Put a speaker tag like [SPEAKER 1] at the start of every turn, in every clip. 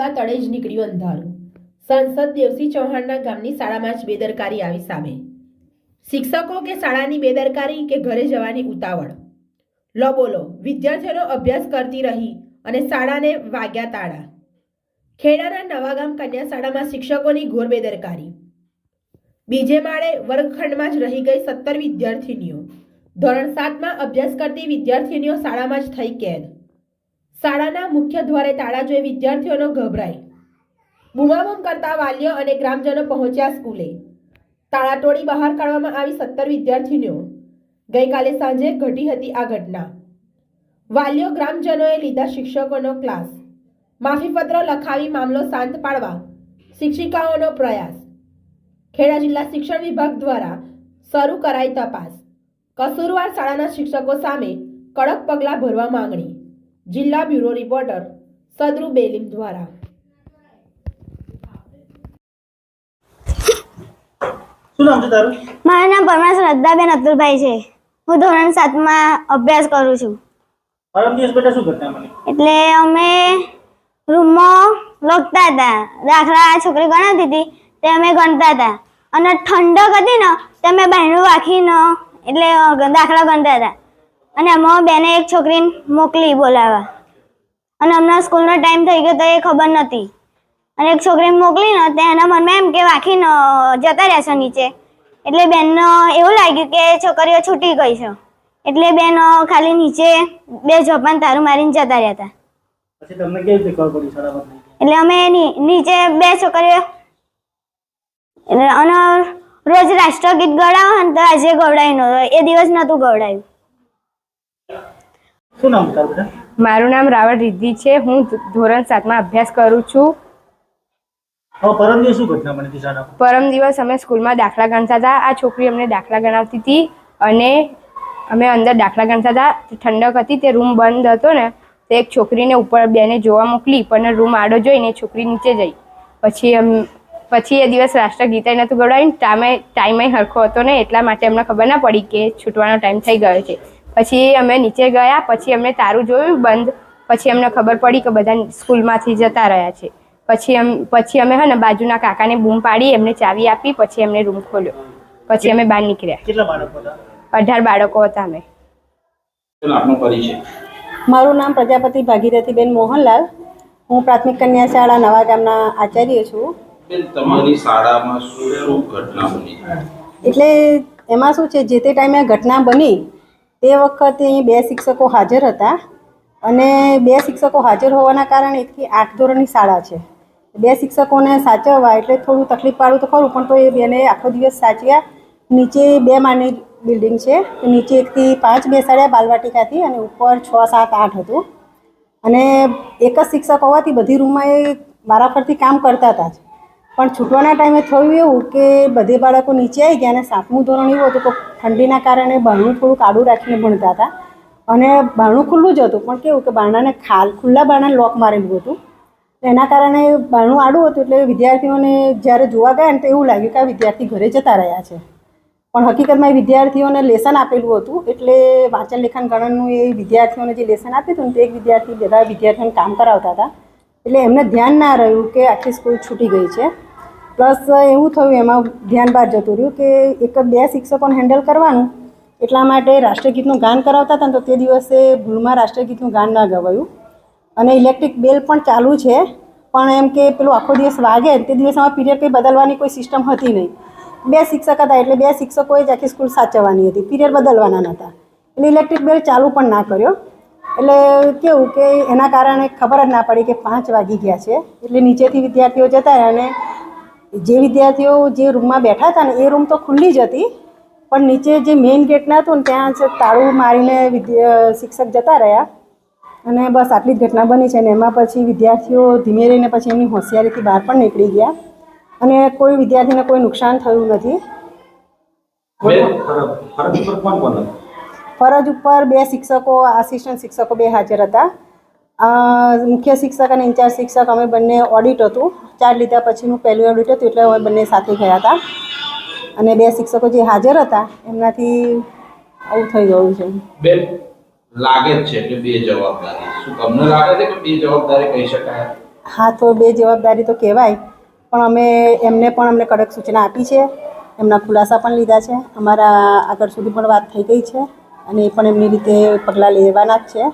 [SPEAKER 1] દીવા તળે જ નીકળ્યું અંધારું. સાંસદ દેવસિંહ ચૌહાણના ગામની શાળામાં જ બેદરકારી આવી સામે. શિક્ષકો કે શાળાની બેદરકારી કે ઘરે જવાની ઉતાવળ? લો બોલો, વિદ્યાર્થીઓનો અભ્યાસ કરતી રહી અને શાળાને વાગ્યા તાળા. ખેડાના નવાગામ કન્યા શાળામાં શિક્ષકોની ઘોર બેદરકારી. બીજે માળે વર્ગખંડમાં જ રહી ગઈ સત્તર વિદ્યાર્થીનીઓ. ધોરણ સાતમાં અભ્યાસ કરતી વિદ્યાર્થીનીઓ શાળામાં જ થઈ કેદ. શાળાના મુખ્ય દ્વારે તાળા જોઈ વિદ્યાર્થીઓનો ગભરાઈ. બૂમાબૂમ કરતા વાલીઓ અને ગ્રામજનો પહોંચ્યા સ્કૂલે. તાળા તોડી બહાર કાઢવામાં આવી સત્તર વિદ્યાર્થીનીઓ. ગઈકાલે સાંજે ઘટી હતી આ ઘટના. વાલીઓ ગ્રામજનોએ લીધા શિક્ષકોનો ક્લાસ. માફીપત્ર લખાવી મામલો શાંત પાડવા શિક્ષિકાઓનો પ્રયાસ. ખેડા જિલ્લા શિક્ષણ વિભાગ દ્વારા શરૂ કરાઈ તપાસ. કસૂરવાર શાળાના શિક્ષકો સામે કડક પગલાં ભરવા માંગણી. જિલ્લા બ્યુરો રિપોર્ટર સદરુ બેલીમ દ્વારા.
[SPEAKER 2] મારું નામ પરમાર શ્રદ્ધાબેન અતુલભાઈ છે. હું ધોરણ સાતમાં અભ્યાસ કરું છું.
[SPEAKER 3] પરમ દિવસ બેટા શું કરતા મને?
[SPEAKER 2] એટલે અમે રૂમમાં લખતા હતા. દાખલા છોકરી ગણાવતી હતી તે અમે ગણતા હતા. અને ઠંડક હતી ને તે અમે બહેનું રાખીને એટલે દાખલા ગણતા હતા. અને એમાં બેને એક છોકરીને મોકલી બોલાવવા અને હમણાં સ્કૂલનો ટાઈમ થઈ ગયો તો એ ખબર નથી અને એક છોકરીને મોકલીને તો એના મનમાં એમ કે વાંખીને જતા રહેશે નીચે. એટલે બેનનો એવું લાગ્યું કે છોકરીઓ છૂટી ગઈ છે. એટલે બેન ખાલી નીચે બે જોપાન તારું મારીને જતા રહ્યા હતા.
[SPEAKER 3] પછી તમને કેવી રીતે ખબર પડી શાળામાં થઈ ગઈ?
[SPEAKER 2] એટલે અમે નીચે બે છોકરીઓ એટલે અને રોજ રાષ્ટ્રગીત ગવડાવો ને તો આજે ગવડાવી નહોતું એ દિવસ નહોતું ગવડાવ્યું
[SPEAKER 3] શું નામ તારું બેટા?
[SPEAKER 4] મારું નામ રાવળ રિદ્ધિ છે. હું ધોરણ સાતમાં અભ્યાસ કરું છું.
[SPEAKER 3] હવે પરમ દિવસ શું ઘટના બની હતી શાળામાં
[SPEAKER 4] પરમ દિવસ અમે સ્કૂલમાં દાખલા ગણતા હતા. આ છોકરી અમને દાખલા ગણાવતી હતી અને અમે અંદર દાખલા ગણતા હતા. ઠંડક હતી તે રૂમ બંધ હતો ને તે એક છોકરીને ઉપર બેને જોવા મોકલી પણ રૂમ આડો જોઈને છોકરી નીચે જઈ. પછી પછી એ દિવસ રાષ્ટ્રગીત નહોતું ગવડાવ્યું ટાઈમે ટાઈમે હરખો હતો ને એટલા માટે અમને ખબર ના પડી કે છૂટવાનો ટાઈમ થઈ ગયો છે. પછી અમે નીચે ગયા પછી અમને તારું જોયું બંધ. પછી અમને ખબર પડી કે બધા સ્કૂલમાંથી જતા રહ્યા છે. પછી એમ પછી અમે હે ને બાજુના કાકાને બૂમ પાડી એમને ચાવી આપી પછી એમને રૂમ ખોલ્યો. પછી અમે બહાર નીકળ્યા.
[SPEAKER 3] કેટલા બાળકો હતા?
[SPEAKER 4] અઢાર બાળકો હતા અમે.
[SPEAKER 5] ચાલો આપનો પરિચય.
[SPEAKER 6] મારું નામ પ્રજાપતિ ભાગીરથીબેન મોહનલાલ. હું પ્રાથમિક કન્યા શાળા નવા ગામના આચાર્ય છું.
[SPEAKER 5] તમારી શાળામાં શું શું ઘટના બની?
[SPEAKER 6] એટલે એમાં શું છે જે તે ટાઈમે ઘટના બની તે વખતે અહીં બે શિક્ષકો હાજર હતા અને બે શિક્ષકો હાજર હોવાના કારણે એકથી આઠ ધોરણની શાળા છે. બે શિક્ષકોને સાચવવા એટલે થોડું તકલીફ પાડવું તો ખરું, પણ તો એ બેને આખો દિવસ સાચવ્યા નીચે બે માળની બિલ્ડિંગ છે નીચે એકથી પાંચ બેસાડ્યા બાલવાટિકાથી અને ઉપર છ, સાત, આઠ હતું. અને એક જ શિક્ષક હોવાથી બધી રૂમમાં એ વારાફરતી કામ કરતા હતા જ. પણ છૂટવાના ટાઈમે થયું એવું કે બધે બાળકો નીચે આવી ગયા અને સાતમું ધોરણ એવું હતું તો ઠંડીના કારણે બારણું થોડું કાળું રાખીને ભણતા હતા. અને બારણું ખુલ્લું જ હતું, પણ કેવું કે બારણાને ખાલ, ખુલ્લા બારણાને લોક મારેલું હતું. એના કારણે બારણું આડું હતું એટલે વિદ્યાર્થીઓને જ્યારે જોવા ગયા ને તો એવું લાગ્યું કે આ વિદ્યાર્થી ઘરે જતા રહ્યા છે. પણ હકીકતમાં એ વિદ્યાર્થીઓને લેસન આપેલું હતું, એટલે વાંચન લેખન ગણનનું એ વિદ્યાર્થીઓને જે લેસન આપ્યું હતું ને તે એક વિદ્યાર્થી બધા વિદ્યાર્થીઓને કામ કરાવતા હતા. એટલે એમને ધ્યાન ના રહ્યું કે આખી સ્કૂલ છૂટી ગઈ છે. પ્લસ એવું થયું, એમાં ધ્યાન બહાર જતું રહ્યું કે એક જ બે શિક્ષકોને હેન્ડલ કરવાનું, એટલા માટે રાષ્ટ્રગીતનું ગાન કરાવતા હતા ને તો તે દિવસે ભૂલમાં રાષ્ટ્રગીતનું ગાન ના ગવાયું. અને ઇલેક્ટ્રિક બેલ પણ ચાલુ છે, પણ એમ કે પેલું આખો દિવસ વાગે તે દિવસમાં પીરિયડ કંઈ બદલવાની કોઈ સિસ્ટમ હતી નહીં. બે શિક્ષક હતા એટલે બે શિક્ષકોએ જ આખી સ્કૂલ સાચવવાની હતી પીરિયડ બદલવાના નહોતા. એટલે ઇલેક્ટ્રિક બેલ ચાલુ પણ ના કર્યો. એટલે કેવું કે એના કારણે ખબર જ ના પડી કે પાંચ વાગી ગયા છે. એટલે નીચેથી વિદ્યાર્થીઓ જતા રહ્યા અને જે વિદ્યાર્થીઓ જે રૂમમાં બેઠા હતા ને, એ રૂમ તો ખુલ્લી જ હતી. પણ નીચે જે મેઇન ગેટના હતું ને, ત્યાં તાળું મારીને શિક્ષક જતા રહ્યા. અને બસ આટલી જ ઘટના બની છે ને, એમાં પછી વિદ્યાર્થીઓ ધીમે રહીને પછી એમની હોશિયારીથી બહાર પણ નીકળી ગયા. અને કોઈ વિદ્યાર્થીને કોઈ નુકસાન થયું નથી.
[SPEAKER 5] ફરજ ઉપર
[SPEAKER 6] બે શિક્ષકો આસિસ્ટન્ટ શિક્ષકો બે હાજર હતા. મુખ્ય શિક્ષક અને ઇન્ચાર્જ શિક્ષક અમે બંને ઓડિટ હતું. ચાર્જ લીધા પછીનું પહેલું ઓડિટ હતું એટલે અમે બંને સાથે ગયા હતા. અને બે શિક્ષકો જે હાજર હતા એમનાથી આવું થઈ ગયું છે.
[SPEAKER 5] બેન લાગે છે કે બે જવાબદારી. શું તમને લાગે છે કે બે જવાબદારી કહી શકાય?
[SPEAKER 6] હા તો બે જવાબદારી તો કહેવાય. પણ અમે એમને પણ અમને કડક સૂચના આપી છે. એમના ખુલાસા પણ લીધા છે. અમારા આગળ સુધી પણ વાત થઈ ગઈ છે. અને એ પણ એમની રીતે પગલાં લેવાના જ છે.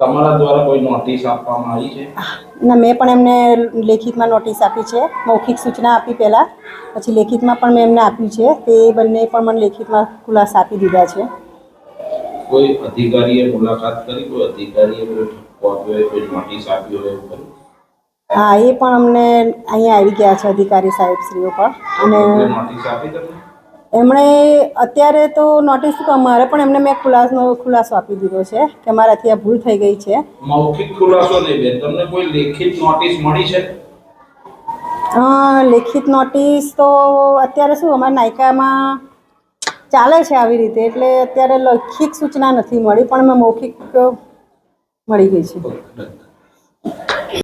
[SPEAKER 5] તમારા દ્વારા કોઈ નોટિસ આપવામાં આવી છે?
[SPEAKER 6] ના મેં પણ એમને લેખિતમાં નોટિસ આપી છે. મૌખિક સૂચના આપી પહેલાં. પછી લેખિતમાં પણ મેં એમને આપ્યું છે. તે બંને પણ મને લેખિતમાં ખુલાસા આપી દીધા છે.
[SPEAKER 5] કોઈ અધિકારીએ મુલાકાત કરી? કોઈ અધિકારીએ કોઈ નોટિસ આપી હોય એવું
[SPEAKER 6] હા એ પણ અમને અહીંયા આવી ગયા છે અધિકારી સાહેબ શ્રીઓ
[SPEAKER 5] પણ.
[SPEAKER 6] અને
[SPEAKER 5] નોટિસ આપી તમને?
[SPEAKER 6] એમણે અત્યારે તો નોટિસ મારે પણ એમને મેં ખુલાસો ખુલાસો આપી દીધો છે કે મારાથી આ ભૂલ થઈ ગઈ છે.
[SPEAKER 5] મૌખિક ખુલાસો નહીં બેન તમને કોઈ લેખિત નોટિસ મળી છે?
[SPEAKER 6] લેખિત નોટિસ તો અત્યારે શું અમારા નાયકામાં ચાલે છે આવી રીતે એટલે અત્યારે લેખિત સૂચના નથી મળી પણ મેં મૌખિક મળી ગઈ છે.